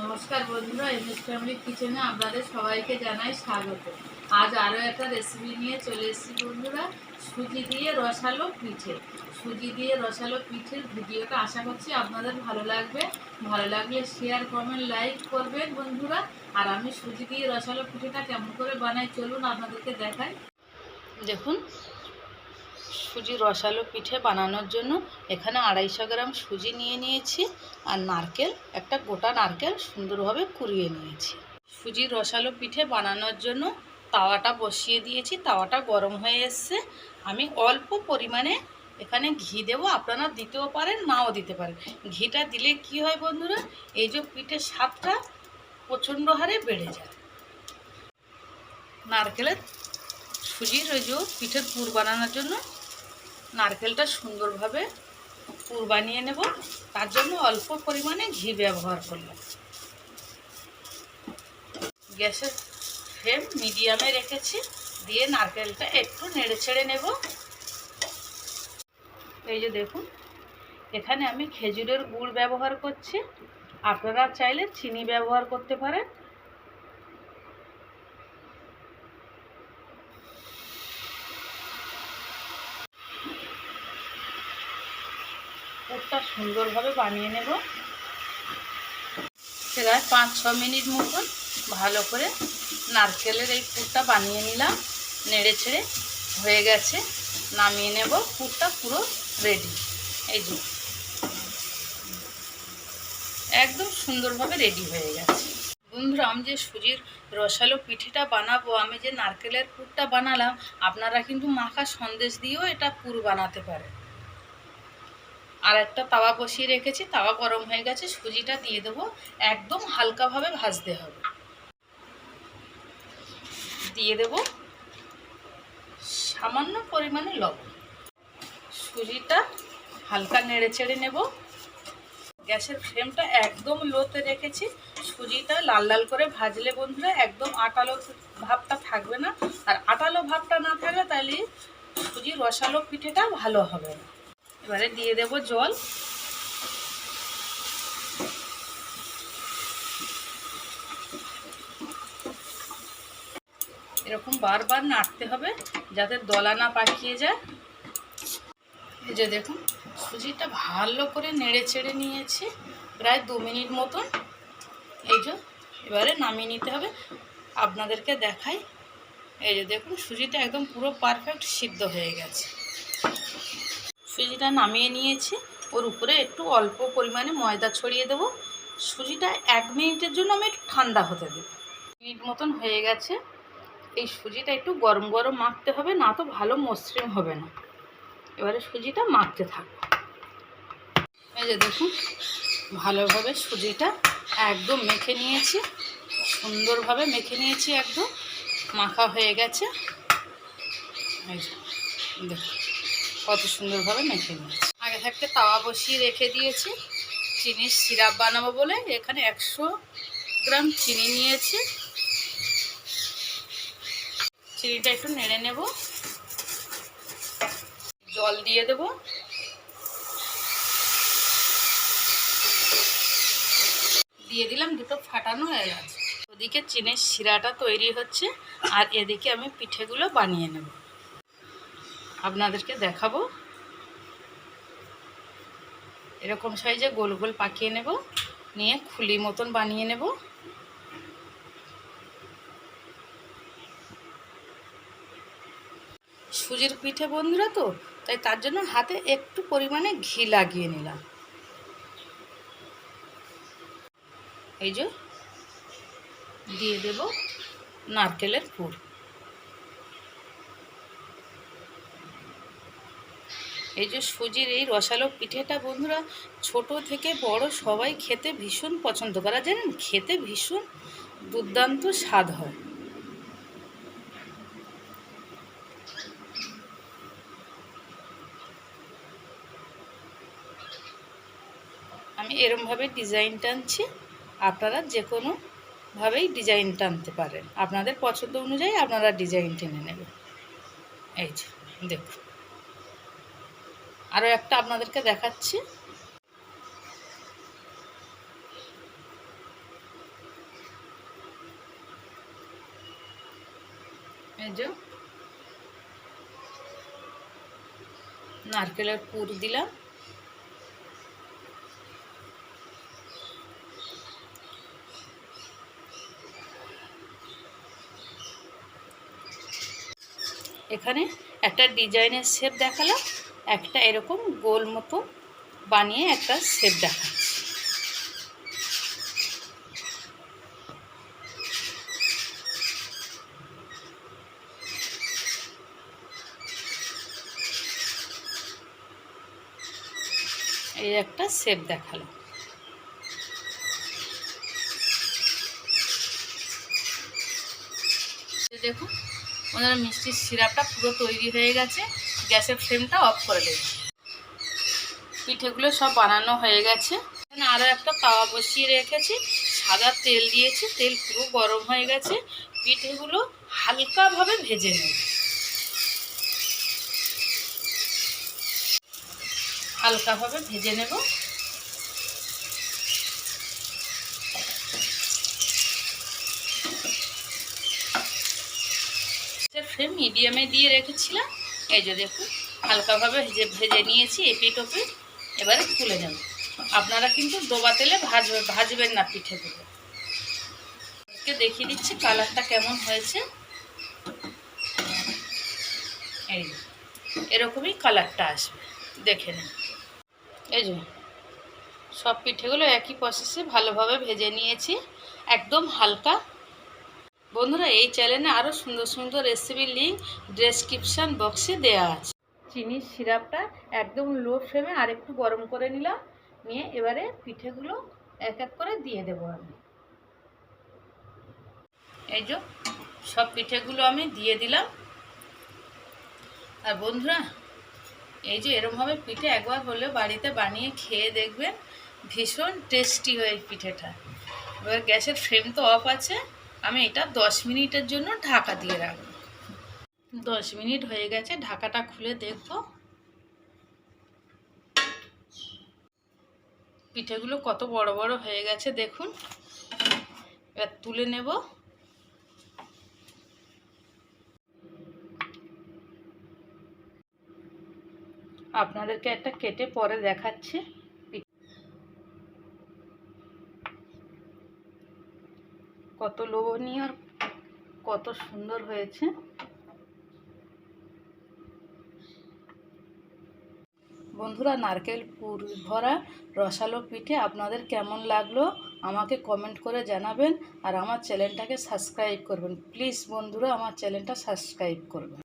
নমস্কার বন্ধুরা, MS family কিচেনে আপনাদের সবাইকে জানাই স্বাগত। আজ আরও একটা রেসিপি নিয়ে চলে এসেছি বন্ধুরা, সুজি দিয়ে রসালো পিঠে। সুজি দিয়ে রসালো পিঠের ভিডিওটা আশা করছি আপনাদের ভালো লাগবে। ভালো লাগলে শেয়ার কমেন্ট লাইক করবেন বন্ধুরা। আর আমি সুজি দিয়ে রসালো পিঠেটা কেমন করে বানাই, চলুন আপনাদেরকে দেখাই। দেখুন সুজি রসালো পিঠে বানানোর জন্য এখানে আড়াইশো গ্রাম সুজি নিয়ে নিয়েছি আর নারকেল, একটা গোটা নারকেল সুন্দরভাবে কুড়িয়ে নিয়েছি। সুজি রসালো পিঠে বানানোর জন্য তাওয়াটা বসিয়ে দিয়েছি, তাওয়াটা গরম হয়ে এসছে। আমি অল্প পরিমাণে এখানে ঘি দেবো, আপনারা দিতেও পারেন, নাও দিতে পারেন। ঘিটা দিলে কি হয় বন্ধুরা, এই যে পিঠের স্বাদটা প্রচণ্ড হারে বেড়ে যায়। নারকেলের সুজির ওই যে পিঠের পুর বানানোর জন্য নারকেলটা সুন্দরভাবে পুর বানিয়ে নেব। তার জন্য অল্প পরিমাণে ঘি ব্যবহার করলাম গ্যাসের ফ্লেম মিডিয়ামে রেখেছি। দিয়ে নারকেলটা একটু নেড়ে ছেড়ে নেব। এই যে দেখুন, এখানে আমি খেজুরের গুড় ব্যবহার করছি। আপনারা চাইলে চিনি ব্যবহার করতে পারেন। পুরটা সুন্দরভাবে বানিয়ে নেব। প্রায় পাঁচ, ছ মিনিট মতন ভালো করে নারকেলের এই পুরটা বানিয়ে নিলাম। নেড়ে ছেড়ে হয়ে গেছে। নামিয়ে নেব। পুরটা পুরো রেডি এই যে। একদম সুন্দরভাবে রেডি হয়ে গেছে। বন্ধুরা, আমি যে সুজির রসালো পিঠেটা বানাবো, আমি যে নারকেলের পুরটা বানালাম, আপনারা কিন্তু মাখা সন্দেশ দিয়েও এটা পুর বানাতে পারেন। আর একটা তাওয়া বসিয়ে রেখেছি, তাওয়া গরম হয়ে গেছে, সুজিটা দিয়ে দেবো, একদম হালকাভাবে ভাজতে হবে। দিয়ে দেব সামান্য পরিমাণে লবণ। সুজিটা হালকা নেড়ে চেড়ে নেব। গ্যাসের ফ্লেমটা একদম লোতে রেখেছি, সুজিটা লাল লাল করে ভাজলে বন্ধুরা একদম আটালো ভাবটা থাকবে না। আর আটালো ভাবটা না থাকলে তাহলে সুজি রসালো পিঠেটা ভালো হবে না। এবারে দিয়ে দেব জল। এরকম বারবার নাড়তে হবে যাতে দলা না পাকিয়ে যায়। এই যে দেখুন, সুজিটা ভালো করে নেড়ে চেড়ে নিয়েছি, প্রায় দু মিনিট মতন। এই যে, এবারে নামিয়ে নিতে হবে। আপনাদেরকে দেখাই। এই যে দেখুন, সুজিটা একদম পুরো পারফেক্ট সিদ্ধ হয়ে গেছে। সুজিটা নামিয়ে নিয়েছি। ওর উপরে একটু অল্প পরিমাণে ময়দা ছড়িয়ে দেবো। সুজিটা এক মিনিটের জন্য আমি একটু ঠান্ডা হতে দেব। মিনিট মতন হয়ে গেছে। এই সুজিটা একটু গরম গরম মাখতে হবে, না তো ভালো মসৃণ হবে না। এবারে সুজিটা মাখতে থাকব। এই যে দেখুন, ভালোভাবে সুজিটা একদম মেখে নিয়েছি। সুন্দরভাবে মেখে নিয়েছি একদম। মাখা হয়ে গেছে। এই দেখুন। কত সুন্দরভাবে মেখে নিয়েছি। আগে থাকতে তাওয়া বসিয়ে রেখে দিয়েছি। চিনির সিরাপ বানাবো বলে এখানে একশো গ্রাম চিনি নিয়েছি। চিনিটা একটু নেড়ে নেব। জল দিয়ে দেব। দিয়ে দিলাম, দুটো ফাটানো এলাচ ওদিকে চিনির শিরাটা তৈরি হচ্ছে আর এদিকে আমি পিঠেগুলো বানিয়ে নেব। আপনাদেরকে দেখাবো। এরকম সাইজে গোল গোল পাকিয়ে নেব, নিয়ে খুলি মতন বানিয়ে নেব। সুজির পিঠে বন্ধুরা তো, তাই তার জন্য হাতে একটু পরিমাণে ঘি লাগিয়ে নিলাম। এই যে দিয়ে দেব নারকেলের পুর। এই যে সুজির এই রসালো পিঠেটা বন্ধুরা, ছোট থেকে বড় সবাই খেতে ভীষণ পছন্দ করা। জানেন, খেতে ভীষণ দুর্দান্ত স্বাদ হয়। আমি এরমভাবে ডিজাইন টানছি, আপনারা যে কোনোভাবেই ডিজাইন টানতে পারেন। আপনাদের পছন্দ অনুযায়ী আপনারা ডিজাইন টেনে নেবেন। এই যে, দেখুন। আরও একটা আপনাদেরকে দেখাচ্ছি। নারকেলের পুর দিলাম। এখানে একটা ডিজাইনের শেপ দেখালাম। একটা এরকম গোল মতো বানিয়ে একটা শেপ দেখাচ্ছি এই একটা শেপ দেখাল। দেখুন ওনার মিষ্টির সিরাপটা পুরো তৈরি হয়ে গেছে, গ্যাসের ফ্লেমটা অফ করে দেবে। পিঠেগুলো সব বানানো হয়ে গেছে। এখানে আরও একটা তাওয়া বসিয়ে রেখেছি, সাদা তেল দিয়েছি, তেল পুরো গরম হয়ে গেছে। পিঠেগুলো হালকাভাবে ভেজে নেব। হালকাভাবে ভেজে নেব। ফ্লেম মিডিয়ামে দিয়ে রেখেছিলাম। এই যে দেখুন, হালকাভাবে ভেজে ভেজে নিয়েছি এপিট ওপিট এবারে তুলে নেব। আপনারা কিন্তু ডোবা তেলে ভাজবে ভাজবেন না পিঠেগুলো আজকে দেখিয়ে দিচ্ছি কালারটা কেমন হয়েছে। এই এরকমই কালারটা আসবে। দেখে নিন। এই যে, সব পিঠেগুলো একই প্রসেসে ভালোভাবে ভেজে নিয়েছি। একদম হালকা বন্ধুরা, এই চ্যানেলে আরও সুন্দর সুন্দর রেসিপির লিঙ্ক ডেসক্রিপশান বক্সে দেওয়া আছে। চিনির সিরাপটা একদম লো ফ্লেমে আর একটু গরম করে নিলাম। নিয়ে এবারে পিঠেগুলো এক এক করে দিয়ে দেবো আমি। এই যে সব পিঠেগুলো আমি দিয়ে দিলাম। আর বন্ধুরা, এই যে এরমভাবে পিঠে একবার হলে বাড়িতে বানিয়ে খেয়ে দেখবেন, ভীষণ টেস্টি হয় পিঠেটা। এবার গ্যাসের ফ্লেম তো অফ আছে। আমি এটা দশ মিনিটের জন্য ঢাকা দিয়ে রাখব। দশ মিনিট হয়ে গেছে, ঢাকাটা খুলে দেখব। পিঠেগুলো কত বড় বড় হয়ে গেছে, দেখুন। এবার তুলে নেব। আপনাদেরকে একটা কেটে পরে দেখাচ্ছি। কত লোভনীয় কত সুন্দর হয়েছে। বন্ধুরা, নারকেল পুর ভরা রসালো পিঠে আপনাদের কেমন লাগল আমাকে কমেন্ট করে জানাবেন আর আমার চ্যানেলটাকে সাবস্ক্রাইব করবেন। প্লিজ বন্ধুরা, আমার চ্যানেলটা সাবস্ক্রাইব করবেন।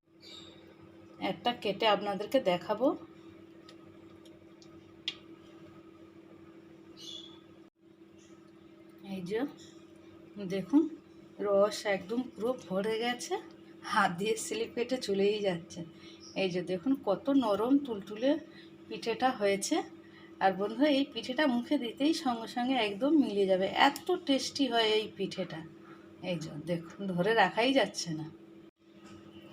একটা কেটে আপনাদেরকে দেখাবো। এই যে দেখুন, রস একদম পুরো ভরে গেছে। হাত দিয়ে স্লিপ কেটে চলেই যাচ্ছে। এই যে দেখুন, কত নরম তুলতুলে পিঠেটা হয়েছে। আর বন্ধুরা এই পিঠেটা মুখে দিতেই সঙ্গে সঙ্গে একদম মিলে যাবে। এত টেস্টি হয় এই পিঠেটা। এই যে দেখুন, ধরে রাখাই যাচ্ছে না।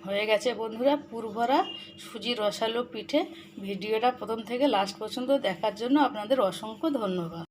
হয়ে গেছে বন্ধুরা, পুরভরা সুজি রসালো পিঠে। ভিডিওটা প্রথম থেকে লাস্ট পর্যন্ত দেখার জন্য আপনাদের অসংখ্য ধন্যবাদ।